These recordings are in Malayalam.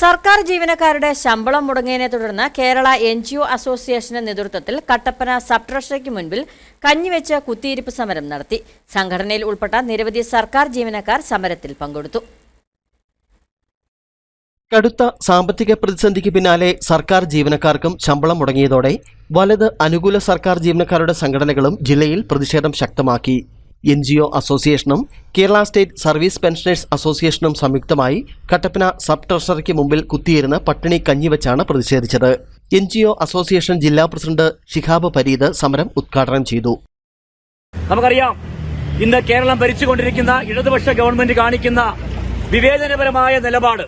സർക്കാർ ജീവനക്കാരുടെ ശമ്പളം മുടങ്ങിയതിനെ തുടർന്ന് കേരള എൻ ജി ഒ അസോസിയേഷന്റെ നേതൃത്വത്തിൽ കട്ടപ്പന സബ് ട്രഷറിക്ക് മുൻപിൽ കഞ്ഞിവെച്ച് കുത്തിയിരിപ്പ് സമരം നടത്തി. സംഘടനയിൽ ഉൾപ്പെട്ട നിരവധി സർക്കാർ ജീവനക്കാർ സമരത്തിൽ പങ്കെടുത്തു. കടുത്ത സാമ്പത്തിക പ്രതിസന്ധിക്ക് പിന്നാലെ സർക്കാർ ജീവനക്കാർക്കും ശമ്പളം മുടങ്ങിയതോടെ വലത് അനുകൂല സർക്കാർ ജീവനക്കാരുടെ സംഘടനകളും ജില്ലയിൽ പ്രതിഷേധം ശക്തമാക്കി. എൻ ജി ഒ അസോസിയേഷനും കേരള സ്റ്റേറ്റ് സർവീസ് പെൻഷനേഴ്സ് അസോസിയേഷനും സംയുക്തമായി കട്ടപ്പന സബ് ട്രഷറിക്ക് മുമ്പിൽ കുത്തിയിരുന്ന് പട്ടിണി കഞ്ഞിവെച്ചാണ് പ്രതിഷേധിച്ചത്. എൻ ജി ഒ അസോസിയേഷൻ ജില്ലാ പ്രസിഡന്റ് ഷിഹാബ് പരീദ് സമരം ഉദ്ഘാടനം ചെയ്തു. നമുക്കറിയാം ഇന്ന് കേരളം ഭരിച്ചുകൊണ്ടിരിക്കുന്ന ഇടതുപക്ഷ ഗവൺമെന്റ് കാണിക്കുന്ന വിവേചനപരമായ നിലപാട്.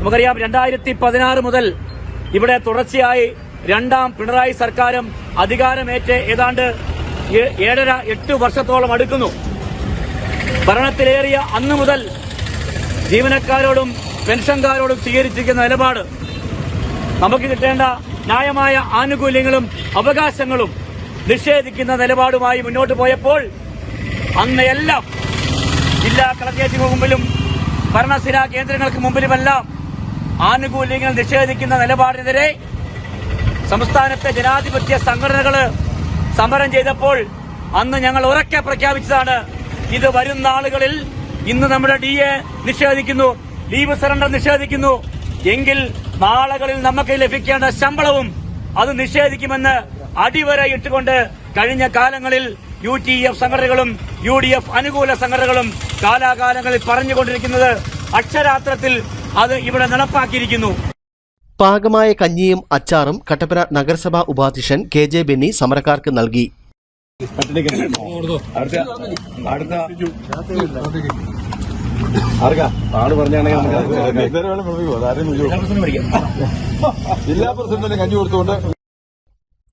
നമുക്കറിയാം രണ്ടായിരത്തി പതിനാറ് മുതൽ ഇവിടെ തുടർച്ചയായി രണ്ടാം പിണറായി സർക്കാരും അധികാരമേറ്റ് ഏതാണ്ട് ഏഴര എട്ട് വർഷത്തോളം അടുക്കുന്നു. ഭരണത്തിലേറിയ അന്ന് മുതൽ ജീവനക്കാരോടും പെൻഷൻകാരോടും സ്വീകരിച്ചിരിക്കുന്ന നിലപാട്. നമുക്ക് കിട്ടേണ്ട ന്യായമായ ആനുകൂല്യങ്ങളും അവകാശങ്ങളും നിഷേധിക്കുന്ന നിലപാടുമായി മുന്നോട്ട് പോയപ്പോൾ അന്ന് എല്ലാം ജില്ലാ കളക്ടറേറ്റിന് മുമ്പിലും ഭരണസിരാ കേന്ദ്രങ്ങൾക്ക് മുമ്പിലുമെല്ലാം ആനുകൂല്യങ്ങൾ നിഷേധിക്കുന്ന നിലപാടിനെതിരെ സംസ്ഥാനത്തെ ജനാധിപത്യ സംഘടനകൾ സമരം ചെയ്തപ്പോൾ അന്ന് ഞങ്ങൾ ഉറക്കെ പ്രഖ്യാപിച്ചതാണ് ഇത് വരും നാളുകളിൽ ഇന്ന് നമ്മുടെ ഡി എ നിഷേധിക്കുന്നു ലീവ് സറണ്ടർ നിഷേധിക്കുന്നു എങ്കിൽ നാളുകളിൽ നമുക്ക് ലഭിക്കേണ്ട ശമ്പളവും അത് നിഷേധിക്കുമെന്ന് അടിവര ഇട്ടുകൊണ്ട് കഴിഞ്ഞ കാലങ്ങളിൽ യു ടി എഫ് സംഘടനകളും യു ഡി എഫ് അനുകൂല സംഘടനകളും കാലാകാലങ്ങളിൽ പറഞ്ഞുകൊണ്ടിരിക്കുന്നത് അക്ഷരാത്രത്തിൽ അത് ഇവിടെ നടപ്പാക്കിയിരിക്കുന്നു. പാകമായ കഞ്ഞിയും അച്ചാറും കട്ടപ്പന നഗരസഭാ ഉപാധ്യക്ഷൻ കെ ജെ ബെന്നി സമരക്കാർക്ക് നൽകി.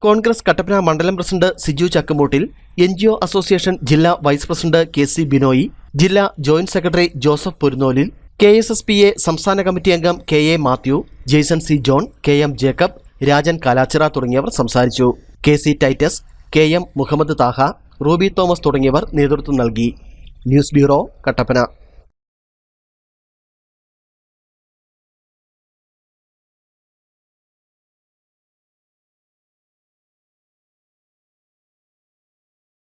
കോൺഗ്രസ് കട്ടപ്പന മണ്ഡലം president Siju Chakkamputtil N G O association ജില്ലാ vice president K C Binoy ജില്ലാ joint secretary Joseph Porunnolil K S S P A സംസ്ഥാന കമ്മിറ്റി അംഗം K A Mathew Jaison C John K M Jacob Rajan Kalachira തുടങ്ങിയവർ സംസാരിച്ചു. K C Titus K M Muhammad Taha Ruby Thomas തുടങ്ങിയവർ നേതൃത്വം നൽകി. News bureau Kattappana.